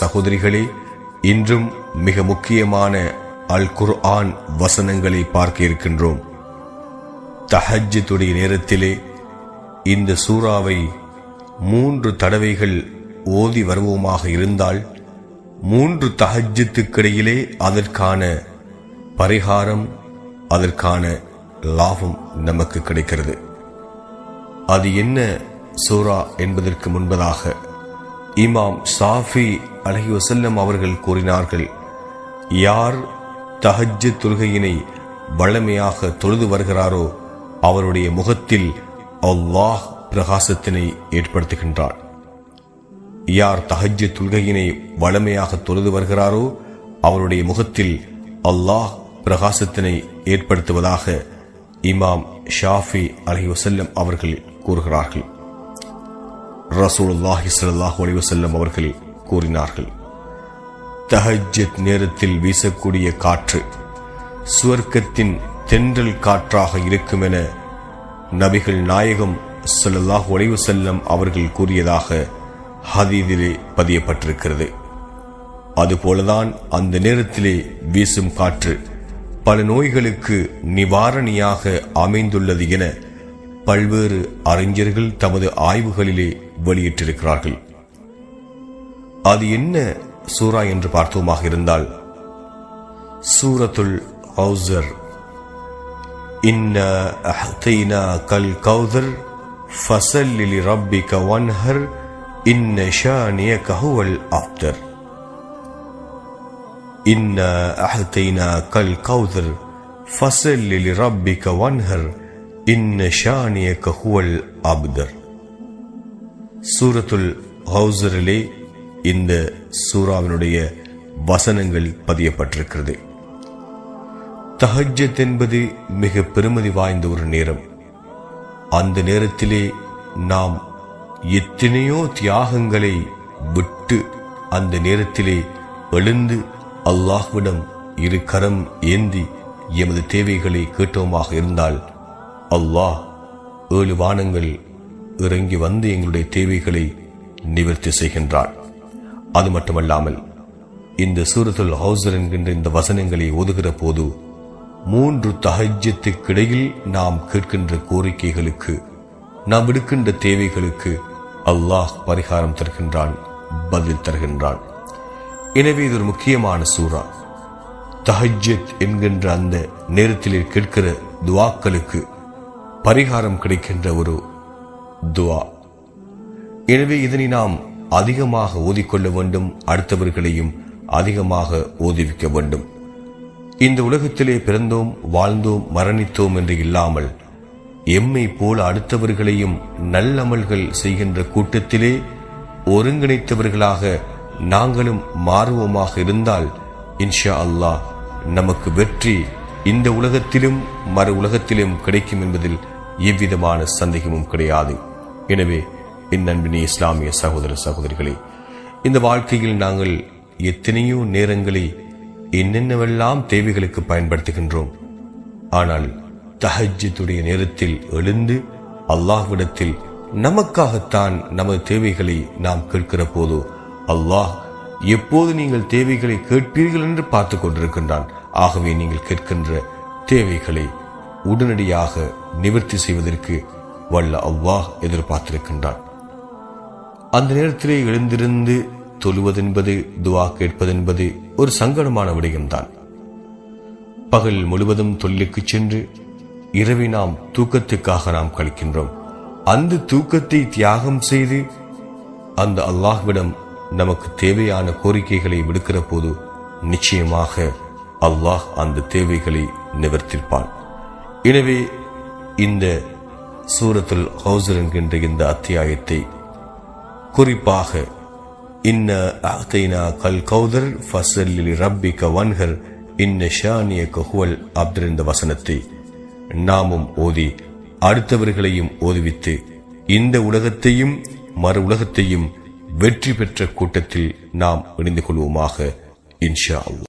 சகோதரிகளே இன்றும் மிக முக்கியமான அல் குர்ஆன் வசனங்களை பார்க்க இருக்கின்றோம். தஹஜ்ஜுடைய நேரத்திலே இந்த சூறாவை மூன்று தடவைகள் ஓதி வருவோமாக இருந்தால் மூன்று தஹஜ்ஜுத்துக்கிடையிலே அதற்கான பரிகாரம் அதற்கான லாபம் நமக்கு கிடைக்கிறது. அது என்ன சூரா என்பதற்கு முன்பதாக இமாம் சாஃபி அலஹி வசல்லம் அவர்கள் கூறினார்கள் யார் தஹஜு தொழுகையினை வளமையாக தொழுது வருகிறாரோ அவருடைய முகத்தில் அல்லாஹ் பிரகாசத்தினை ஏற்படுத்துகின்றார் யார் தஹஜ்ஜு தொழுகையினை வளமையாக தொழுது வருகிறாரோ அவருடைய முகத்தில் அல்லாஹ் பிரகாசத்தினை ஏற்படுத்துவதாக இமாம் ஷாஃபி அலஹி வசல்லம் அவர்கள் கூறுகிறார்கள். ரசூலுல்லாஹி சல்லாஹ் ஒளிவு செல்லும் அவர்கள் கூறினார்கள். தஹஜத் நேரத்தில் வீசக்கூடிய காற்று சுவர்க்கத்தின் தென்றல் காற்றாக இருக்கும் என நபிகள் நாயகம் ஸல்லல்லாஹு ஒளிவு செல்லும் அவர்கள் கூறியதாக ஹதீதிலே பதியப்பட்டிருக்கிறது. அதுபோலதான் அந்த நேரத்திலே வீசும் காற்று பல நோய்களுக்கு நிவாரணியாக அமைந்துள்ளது என பல்வேறு அறிஞர்கள் தமது ஆய்வுகளிலே வெளியிட்டிருக்கிறார்கள். அது என்ன சூரா என்று பார்த்தோமாக இருந்தால் சூரத்துல் ஹவுசர் இன்ன அஹ்தைனா கல் கௌதர் ஃபசல்லி ரப்பிக வன்ஹர் இன்ன ஷானிய கஹுவல் அப்தர் இன்ன அஹ்தைனா கல் கௌதர் ஃபசல்லி ரப்பிக வன்ஹர் இன்ன ஷானியக கஹுவல் அப்தர் சூரத்துல் ஹவுசரிலே இந்த சூறாவினுடைய வசனங்கள் பதியப்பட்டிருக்கிறது தஹஜத் என்பது மிக பெருமதி வாய்ந்த ஒரு நேரம் அந்த நேரத்திலே நாம் எத்தனையோ தியாகங்களை விட்டு அந்த நேரத்திலே எழுந்து அல்லாஹ்விடம் இரு கரம் ஏந்தி எமது தேவைகளை கேட்டோமாக இருந்தால் அல்லாஹ் ஏழு வானங்கள் இறங்கி வந்து எங்களுடைய தேவைகளை நிவர்த்தி செய்கின்றார். அது மட்டுமல்லாமல் இந்த சூரத்துல் ஹவுசர் என்கின்ற இந்த வசனங்களை ஓதுகிற போது மூன்று தகஜத்துக்கிடையில் நாம் கேட்கின்ற கோரிக்கைகளுக்கு நாம் விடுக்கின்ற தேவைகளுக்கு அல்லாஹ் பரிகாரம் தருகின்றான் பதில் தருகின்றான். எனவே இது ஒரு முக்கியமான சூறா. தஹஜத் என்கின்ற அந்த நேரத்தில் கேட்கிற துவாக்களுக்கு பரிகாரம் கிடைக்கின்ற ஒரு துவா. எனவே இதனை நாம் அதிகமாக ஓதிக்கொள்ள வேண்டும் அடுத்தவர்களையும் அதிகமாக ஓதுவிக்க வேண்டும். இந்த உலகத்திலே பிறந்தோம் வாழ்ந்தோம் மரணித்தோம் என்று இல்லாமல் எம்மை போல அடுத்தவர்களையும் நல்லமல்கள் செய்கின்ற கூட்டத்திலே ஒருங்கிணைத்தவர்களாக நாங்களும் மாறுவோமாக இருந்தால் இன்ஷா அல்லாஹ் நமக்கு வெற்றி இந்த உலகத்திலும் மறு உலகத்திலும் கிடைக்கும் என்பதில் எவ்விதமான சந்தேகமும் கிடையாது. எனவே என் அன்பினி இஸ்லாமிய சகோதர சகோதரிகளே இந்த வாழ்க்கையில் நாங்கள் எத்தனையோ நேரங்களை என்னென்னவெல்லாம் தேவைகளுக்கு பயன்படுத்துகின்றோம். ஆனால் தஹஜத்துடைய நேரத்தில் எழுந்து அல்லாஹ்விடத்தில் நமக்காகத்தான் நமது தேவைகளை நாம் கேட்கிற போது அல்லாஹ் எப்போது நீங்கள் தேவைகளை கேட்பீர்கள் என்று பார்த்து கொண்டிருக்கின்றான். ஆகவே நீங்கள் கேட்கின்ற தேவைகளை உடனடியாக நிவர்த்தி செய்வதற்கு வல்ல அவ்வாஹ் எதிர்பார்த்திருக்கின்றான். அந்த நேரத்திலே எழுந்திருந்து தொழுவதென்பது துவா கேட்பதென்பது ஒரு சங்கடமான விடயம்தான். பகல் முழுவதும் தொழிலுக்கு சென்று இரவி நாம் தூக்கத்துக்காக நாம் கழிக்கின்றோம். அந்த தூக்கத்தை தியாகம் செய்து அந்த அல்லாஹ்விடம் நமக்கு தேவையான கோரிக்கைகளை விடுக்கிற போது நிச்சயமாக அல்லாஹ் அந்த தேவைகளை நிவர்த்திப்பான். எனவே இந்த சூரத்துல் ஹவுசர் என்கின்ற இந்த அத்தியாயத்தை குறிப்பாக இன்ன அஹ்தைனா கல் கௌதர் ஃபசல்லி ரப்பிக வன்ஹர் இன்ன ஷானிய கஹுவல் அப்தர் இந்த வசனத்தை நாமும் ஓதி அடுத்தவர்களையும் ஓதுவித்து இந்த உலகத்தையும் மறு உலகத்தையும் வெற்றி பெற்ற கூட்டத்தில் நாம் இணைந்து கொள்வோமாக இன்ஷா அல்லாஹ்.